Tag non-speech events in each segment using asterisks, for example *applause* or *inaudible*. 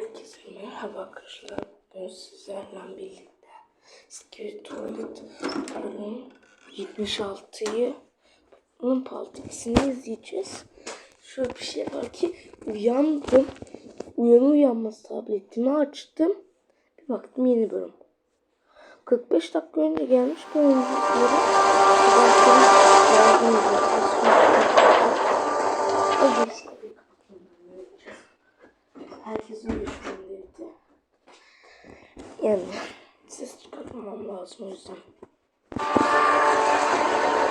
Herkese merhaba arkadaşlar. Bugün sizlerle birlikte Tuvalet bölüm 76'yı bunun paltikisini izleyeceğiz. Şöyle bir şey var ki uyandım. Uyanı uyanmaz tabletimi açtım. Bir baktım yeni bölüm. 45 dakika önce gelmiş bu oyuncuları.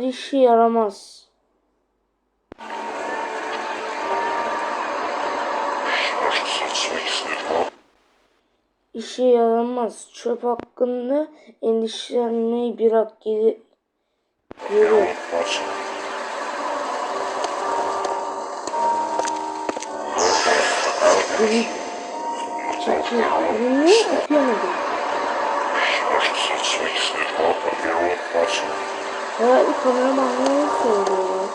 Onlar işe yaramaz. İşe yaramaz. Çöp hakkında endişelenmeyi bırak. Geri. Geri. Çekil. Bunu okuyamadım. Herhalde kameramanları söylüyorlar.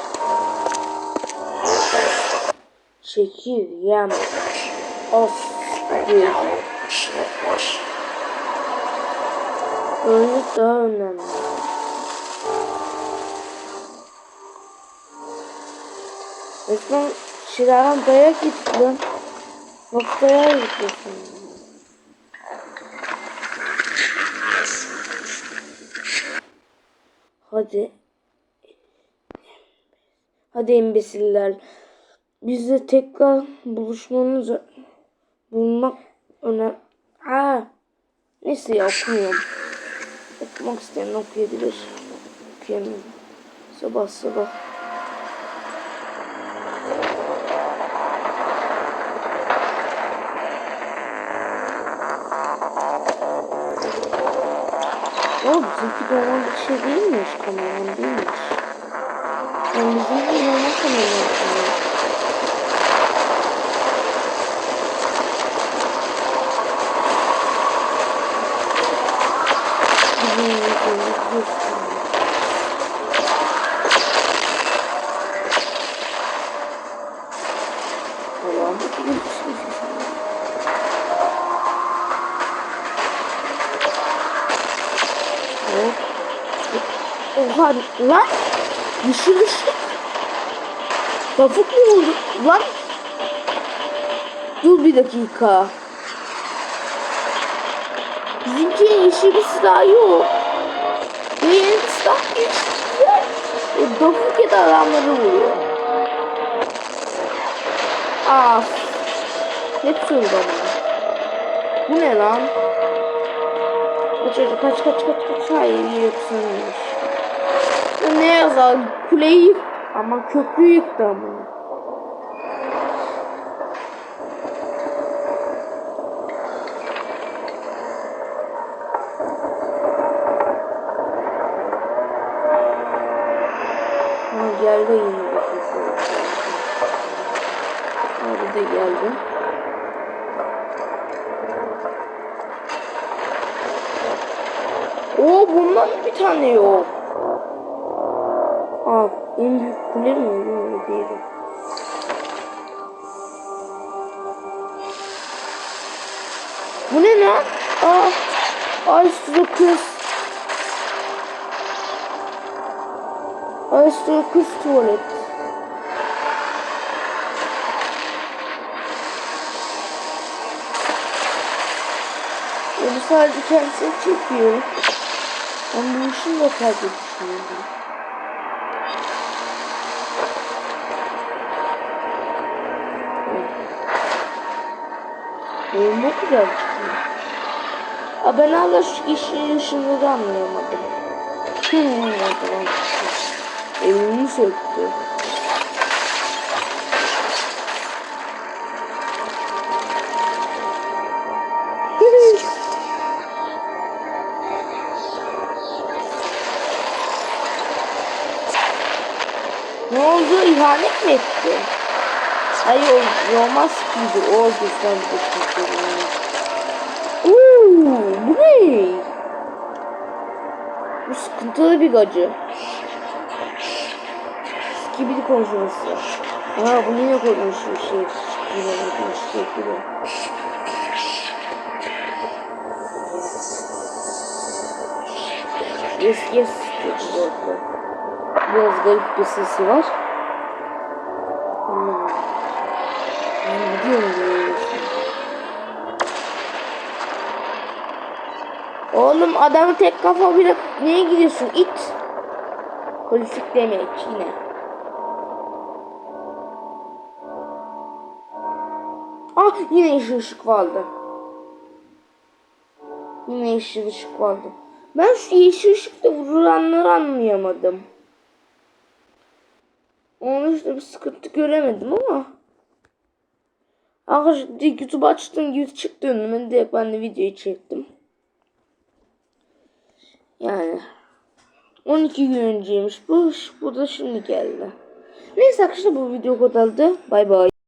Çekil, yem, os, bir. Önlük daha önemli. Resmen silahın dayak yedik lan. Dayak yediyorsun? Hadi. Hadi imbesiller. Bizle tekrar buluşmanız bulmak önemli. Ha. Neyse ya okumuyorum. Okumak isteyen okuyabilir. Okuyamıyorum. Sabah sabah. Ya bizimki normal bir şey değilmiş. Kameraman değilmiş. Yani bizimki normal kameraman sanıyor. Bizim yüzümüz gösteriyor. Allah'ım bir şey Hop. Oha lan. Yeşil ışık. Bafuk mu oldu? Lan. Dur bir dakika. Bizimkinin yeşil bir silahı yok. Ve bir silah geçti. E, Bafuk ya da adamları vuruyor. Af. Hep söyledi bana. Bu ne lan? Kaç kaç kaç kaç kaç hayır yoksanmış. Bu ne yazar kuleyi yık ama köprüyü yıktı ama. Ha geldi yine bakın. Abi de geldi. Oo bundan bir tane yok. En büyük kule mi? Yok değil. Bu ne lan? Aa, kız. Ay üstüne kız tuvalet. Onu sadece kendisini çekiyor. Ben bu işin de sadece Oyun mu güzel çıktı. Aa, ben hala şu işin ışığını da anlayamadım. Hmm, tamam. Evimi söktü. *laughs* Ne oldu? İhanet mi etti? Hayır o Roman Speed'i o güzel bir şey. Uuu bu ne? Bu sıkıntılı bir gacı. Skibidi konuşması. Aa bu yine konuşuyor şey. Yine gibi. Yes yes bu. Biraz garip bir sesi var. Hmm. Oğlum adamı tek kafa bile niye gidiyorsun it? Politik demek yine. Ah yine yeşil ışık vardı. Yine yeşil ışık vardı. Ben şu yeşil ışıkta vurulanları anlayamadım. Onun işte bir sıkıntı göremedim ama. Arkadaşlar YouTube açtığım gibi çıktı önüme direkt ben de videoyu çektim. Yani 12 gün önceymiş bu. Bu da şimdi geldi. Neyse arkadaşlar bu video kadardı. Bay bay.